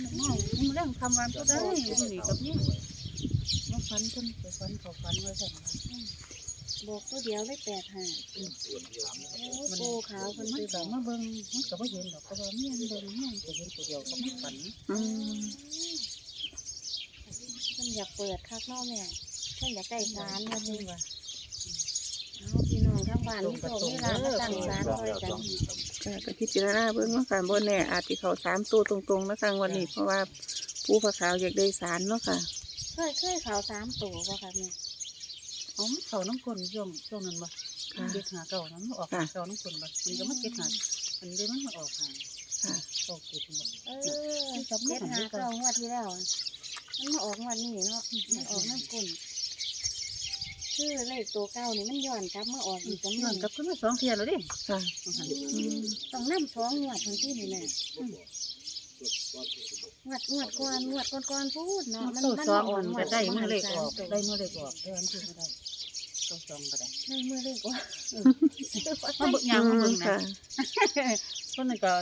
น้องมันเรื่องคำวันก็ได้นี่กับนี่มาฟันชนไปฟันเขาฟันไว้สั่นบอกตัวเดียวได้แปดห้าโอ้โกขาวคนมันซื้อก็มาเบิ่งมันก็บ่เห็นดอกเพระว่าเมียนเบิ่งเมียนก็เห็นตัวเดียวก็ไม่ฝันอืมคนอยากเปิดคักนอกแม่คนอยากได้สารมาดูว่าเอาพี่น้องข้างบ้านนี่โชคนี่ลามาตั้งสารด้วยกัน ค่ะก็พิจารณาเบิ่งเนาะค่ะบ่แน่อาจสิเข้าสามตัวตรงๆนะคะวันนี้เพราะว่าผู้ผาขาวอยากได้สารเนาะค่ะ เคยเคยเขาสามตัวป่ะคะแม่เอามันเข้าน้ำคนช่วงช่วงนั้นบ่ค่ะเก็ดหาเก่านั้นมันออกค่ะหาเก่าน้ำคนบ่มันก็มาเก็ดหามันเลยมันมาออกหาค่ะเก่าเก็ดบ่ เออเจ็ดหาเก้างวดที่แล้ว มันมาออกงวดนี้เนาะมันออกน้ำกุ่น คือเลขตัวเก้านี่มันย้อนกลับมาออกอีกก็มีมันกับขึ้นมาสองเที่ยแล้วเดิค่ะมันอืมต้องน้ำสองงวดทันทีนี่แม่อืมงวดงวดก่อนงวดก่อนก่อนพูดเนาะมันเก้ามันสองมามันก็ได้เมื่อเลขออกได้ได้เมื่อเลขออกได้อันที่ก็ได้เก้าสองก็ได้ได้เมื่อเลขออกมาเบิ่งยางมาเบิ่งนะค่ะคนนั้นก็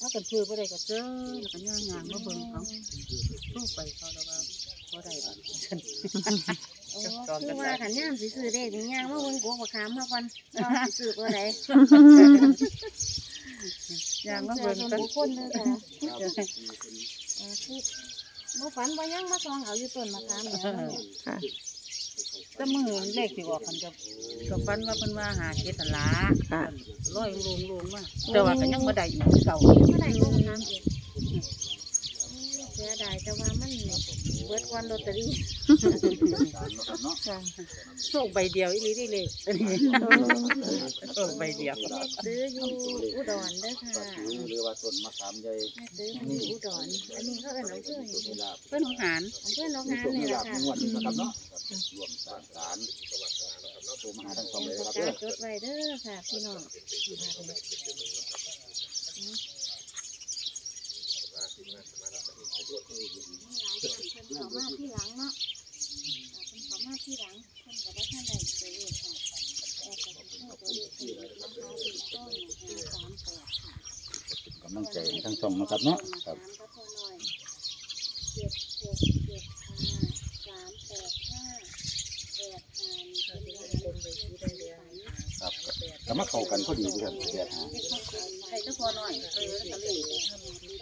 ว่ากันชื่อบ่ได้ก็เจอแล้วก็ย่างยางมาเบิ่งเขาลูกไปเขาแล้วว่าบ่ได้บัดฉัน โอ้คือว่าขันย่ามสิซื้อเลขนี่ย่างมาเบิ่งกวกบักขามมาก่อนว่าสิซื้อตัวใดยางมาเบิ่งส่วนกันบุคคลเด้อค่ะเออคือบ่ฝันบ่ยังมาซองเอาอยู่ต้นมะขามเนี่ยค่ะแต่มือเลขสิออกกันกับกับฟันว่าเพิ่นว่าหาเจ็ดหั่นล่ะค่ะร้อยลงลงมาแต่ว่าก็ยังบ่ได้อีกเก่าเมื่อใดกวกบักขามเองเสียดายแต่ว่ามันเบิดวันลอตเตอรี่ ค่ะโชคใบเดียวอีหลีได้เลยอันนี้โอ้โชคใบเดียวแม่ซื้ออยู่อุดรเด้อค่ะหรือว่าต้นมะขามใหญ่แม่ซื้ออยู่อุดร อันนี้เขาเอิ้นอำเภอหยังมีลาบเพิ่นของหารอำเภอหนองมีหานโชคนี่มีแหลาละบค่ะงวดนะครับเนาะรวมสารสารโทรมาหาทั้งสองเตรียเลมยปานะกครับกาจดไว้เด้อค่ะพี่น้องเขามาที่หลังเนาะเป็นเขา มาที่หลังคนกับว่าท่านใดตัวเลขค่ะแต่ก็เป็นตัวเลขที่นะคะเป็นต้นนะคะสามแปดค่ะกำลังใจให้ทั้งสองนะครับเนาะครับสามก็พอหน่อยเจ็ดหกเจ็ดห้าสามแปดห้าแปดห้านี่เป็นล้านเป็นไปที่ได้เลยครับก็มาเข้ากันพอดีด้วยครับแปดหาใครจะพอหน่อยไปเลยทะเลเรา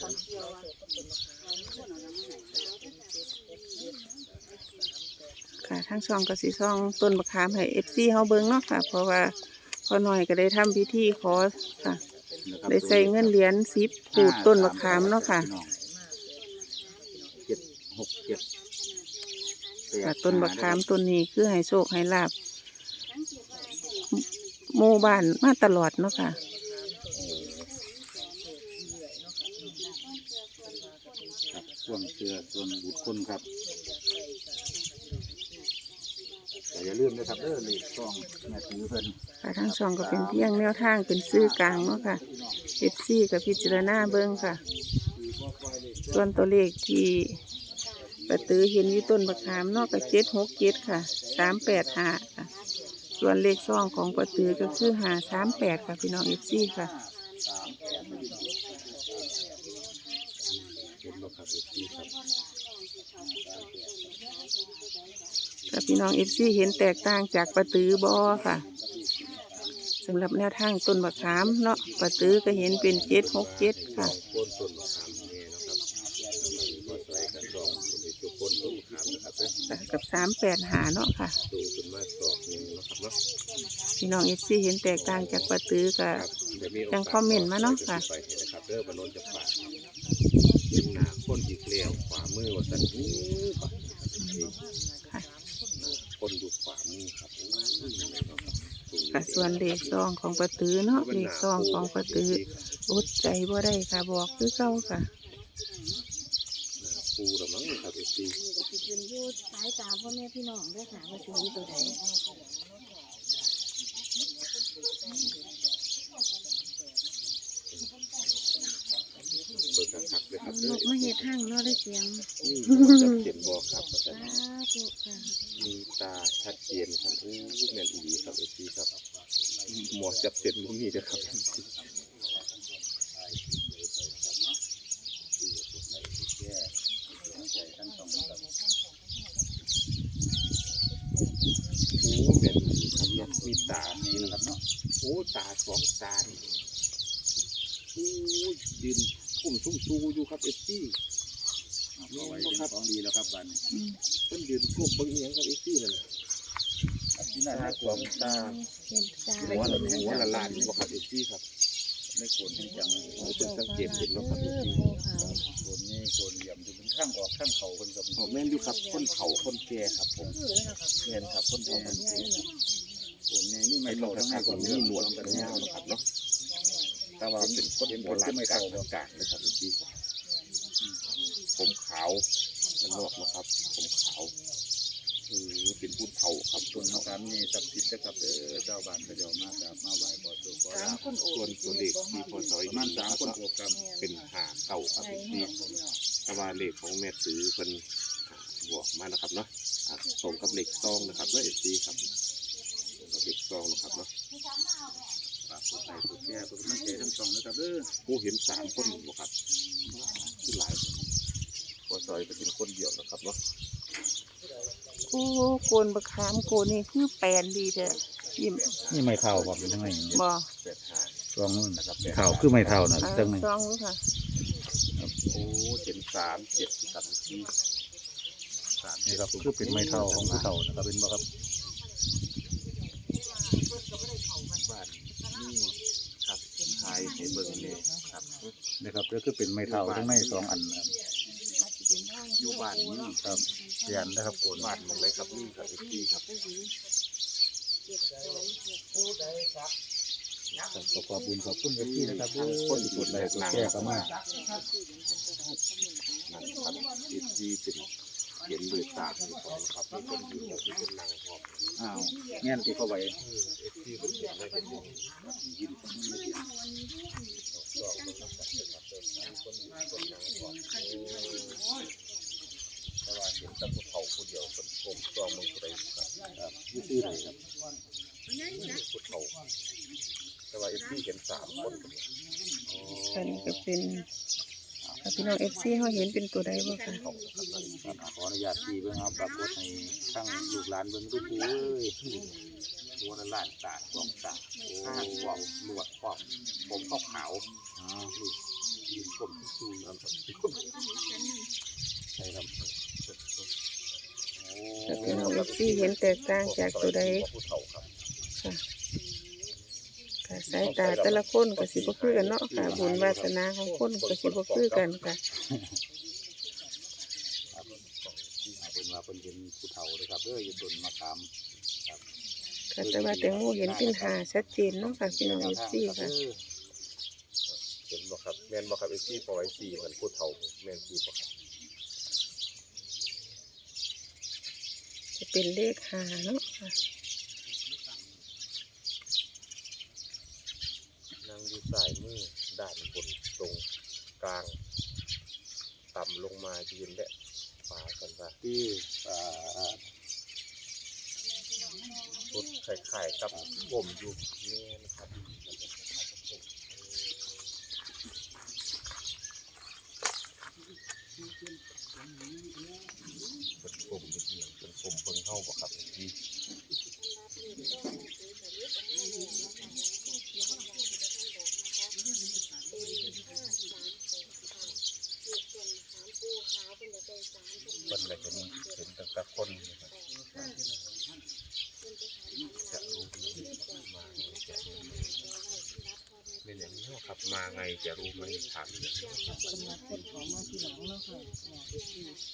คนเที่ยวว่าค่ะทั้งช่องก็สิซ่องต้นมะขามให้ FC เฮาเบิ่งเนาะค่ะ เพราะว่าพอหน่อยก็ได้ทำพิธีขอค่ะ ได้ใส่เงินเหรียญ10ปลูกต้นมะขามเนาะค่ะเจ็ดหกเจ็ดค่ะต้นมะขามต้นนี้คือให้โชคให้ลาบหมู่บ้านมาตลอดเนาะค่ะ ครับ ส่วนเสือส่วนบุตรคนครับแต่อย่าลืมนะครับเออเลขต้องแม่ถือเพิ่นค่ะทั้งช่องก็เป็นเพียงแนวทางเป็นซื้อกลางเนาะค่ะเอฟซีกับพิจารณาเบิ้งค่ะ ส่วนตัวเลขที่ประตือเห็นอยู่ต้นมะขามนอกกับเจ็ดหกเจ็ดค่ะสามแปดห้าค่ะ ส่วนเลขซองของประตือก็คือหาสามแปดค่ะพี่น้องเอฟซีค่ะ เห็นบ่ครับเลขที่ครับ กับพี่น้องเอฟซีเห็นแตกต่างจากประตือบอค่ะสำหรับแนวทางต้นมะขามเนาะประตือก็เห็นเป็นเจ็ดหกเจ็ดค่ะกับสามแปดหาเนาะค่ะพี่น้องเอฟซีเห็นแตกต่างจากประตือกับยังคอมเมนต์มาเนาะค่ะไปเห็นอบานโนนจะฝากเป็นหนาคนอีกแล้วขวามือว่าสันนี้ปะ ค่ะคนอยู่ขวามือครับอู้ยเนาะครับค่ะส่วนเลขซองของประตือเนาะเลขซองของประตืออดใจบ่ได้ค่ะบอกคือเก่าค่ะปูละมั้งครับเอฟซีสิขึ้นอยู่สายตาพ่อแม่พี่น้องเด้อค่ะว่าสิมีตัวใดเบิกขักเลยครับนเด้อกมาเฮ็ดห้างเนาะได้เสียงนี่มันจะเขียนบอกครับว่าชัดเจนครับอู้แม่นอีครับเอซีครับหมอกจับเสร็จมุ้นี้นะครับโอ้แม่นอีครับเนามีตาดีนะครับเนาะโอ้ตาสองตานี่โอ้ยยืนทุ่มสูงมซูอยู่ครับเอซีนี่ก็ครับของดีแล้วครับบ้านนี้ มเพิ่นยืนกลมเบิ่งอีหยังครับเอฟซีนั่นน่ะครับที่นั่นตานะสองตาเห็นตาหัวละหัวละล้านบ่ครับเอฟซีครับไม่โกนให้จังโอ้เพิ่นสังเกตเห็นเนาะครับเอฟซีโกนนี่โกนเหลี่ยมอยู่เป็นข้างออกข้างเข่าคนกับอ๋อแม่นอยู่ครับคนเฒ่าคนแก่ครับผมแม่นครับคนเฒ่าคนแก่โกนนี่นี่ไม่ไม่ต้อเท่างทั้ทั้งงในให้คคนนมีมีหหนนววดดกักันนยายาววนะนะคครัรับบเนาะแต่ว่าเป็นคนโบราณกลางอากาศเลยครับพี่ครับผมขาว นั่นนอกนะครับผมขาวเออเป็นผู้เฒ่าครับส่ผู้วนเฒ่าการนี่ศักดิ์สิทธิ์นะครับเออเจ้าบ้านก็จะมากราบมาไหว้บ่ตัวบ่สาลามคนโอส่วนตัวเลขที่พอซอยประมาณสามคนโอบกันเป็นหาเก่าครับพี่แต่ว่าเลขของแม่ซื้อเป็นอ่าบวกมานะครับเนาะอ่าตรงกับเลขซองนะครับเนาะเอฟซีครับตรงกับเลขซองนะครับเนาะฝากกดไลค์กดแชร์กดกำลังใจทั้งสองนะครับเด้อผู้เห็นสามคนบ่ครับคือหลายพ อซอยก็เป็นคนเดียวนะครับเนาะโอ้โกนบักขามโกนนี่คือแปลนดีเด้อยิ้มนี่ไม่เท่าบอกเป็นยังไงบ่แปดห้าลองนู่นนะครับแปดเท่าคือไม่เท่านะอ่าจังหนึ่งซองดูค่ะโอ้เห็นสามเจ็ดกับสี่สามนี่เจ็ดครับคือเป็นไม่เท่าของผู้เท่านะครับเป็นบ่ครับบ้านนี่ครับทายให้เบิ่งเลยครับนี่ครับก็คือเป็นไม่เท่าทั้งในสองอันนะครับ อยู่บ้านนี่ครับเปลี่ยนนะครับโกนบ้านหมองเลยครับนี่ครับพี่ครับขอขอบคุณขอบคุณกับพี่นะครับทุกคนที่กดไลค์กดแชร์เข้ามานั่นครับที่ที่เป็นเห็นด้วยตาของเขาครับมีคนอยู่แล้วมีคนนั่งพร้อมอ้าวแง่นที่เข้าไว้เออเอฟซีเป็นเห็นได้เห็นอยู่ยินดีไม่ยินสองคนนะครับเดินทางคนอยู่คนนั่งพร้อมโอ้ย แต่ว่าเห็นแต่ผู้เฒ่าผู้เดียวคนกลมจองมือผู้ใดครับครับนี่คืออะไรครับผู้เฒ่าแต่ว่าเอฟซีเห็นสามคนคนเดียวอ๋ออันนี้ก็เป็นอ่าพี่น้อง FC เฮาเห็นเป็นตัวใดบ่ค่ะเฒ่านะครับขออนุญาตพี่เบิ่งเอาปรับกดให้ทั้งลูกหลานเบิ่งดูปูเอ้ยตัวนั้นล้านตาสองตาข้างขวหนวดขวางผมขาวขาวอ๋อๆนี่ยืนผมสูงนะครับใช่ครับ โอ้แต่พี่น้อง FC เห็นแตกต่างจากตัวใดผู้เฒ่าครับค่ะค่ะสายตาแต่ละคนก็สิบ่คือกันเนาะค่ะ บุญวาสนาของคนก็สิบ่คือกันค่ะ ครับเอาเป็นว่าเป็นเห็นผู้เฒ่าเลยครับเด้ออยู่ต้นมะขามค่ะแต่ว่าแตงโมเห็นเป็นหาชัดเจนเนาะค่ะพี่น้อง FC ค่ะ เห็นบ่ครับแม่นบ่ครับไอ้ซี่ปล่อยซี่เหมือนผู้เฒ่าแม่นซี่บ่ครับ จะเป็นเลขหาเนาะค่ะนั่งอยู่สายมือด้านบนตรงกลาง ต่ำลงมายืนและฝากันว่าที่อ่าชุดไข่ๆกับผมอยู่นี่นะครับเป็นผมเป็นเหี่ยงเป็นผมเบิ่งเข้าบ่ครับที่เพิ่นเลยเห็นเห็นตั้งแต่คนนะครับจะรู้ไหมมาไงจะรู้ไหมเป็นอย่างนี้ครับมาไงจะรู้ไหมถามอย่างนี้สำหรับคนของมาที่หลังเนาะค่ะ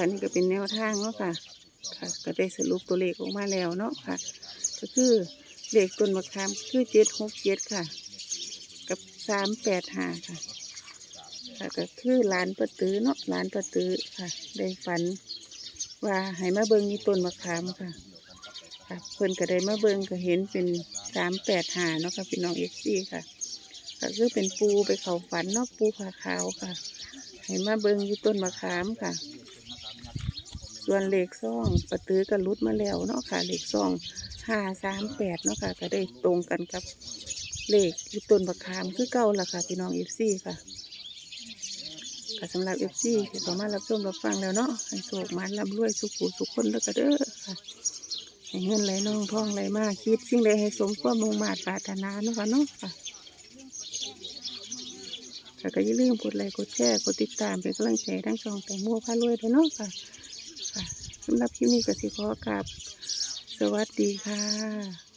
ค่ะนี่ก็เป็นแนวทางเนาะค่ะ ค่ะ ก็ได้สรุปตัวเลขออกมาแล้วเนาะค่ะ ก็คือเลขต้นมะขามคือเจ็ดหกเจ็ดค่ะ กับสามแปดห้าค่ะ ค่ะก็คือหลานประตือเนาะหลานประตือค่ะ ได้ฝัน ว่าให้มาเบิ่งนี่ต้นมะขามค่ะค่ะเพิ่นก็ได้มาเบิ่งก็เห็นเป็นสามแปดห้าเนาะค่ะพี่น้องเอฟซีค่ะก็คือเป็นปูไปเขาฝันเนาะปูผาขาวค่ะ ให้มาเบิ่งอยู่ต้นมะขามค่ะ ส่วนเหลขซ่องประตือก็รุดมาแล้วเนาะค่ะเหลขซ่องห้าสามแปดเนาะค่ะก็ได้ตรงกันกับเหลขอยู่ต้นมะขามคือเก่าล่ะค่ะพี่น้องเอฟซีค่ะก็สำหรับเอฟซีที่สามารถรับชมรับฟังแล้วเนาะให้โศกมันร่ำรวยสุขหูสุขคนแล้วก็เด้อค่ะให้เงินไหลน่องท่องไหลมากคิดสิ่งใดให้สมความมุ่งมาตรปรารถนาเนาะค่ะเนาะค่ะค่ะก็อย่าลืมกดไลค์กดแชร์กดติดตามเป็นกำลังใจทั้งช่องแตงโมพารวยด้วยเนาะค่ะ สำหรับคลิปนี้ก็สิขอกับ สวัสดีค่ะ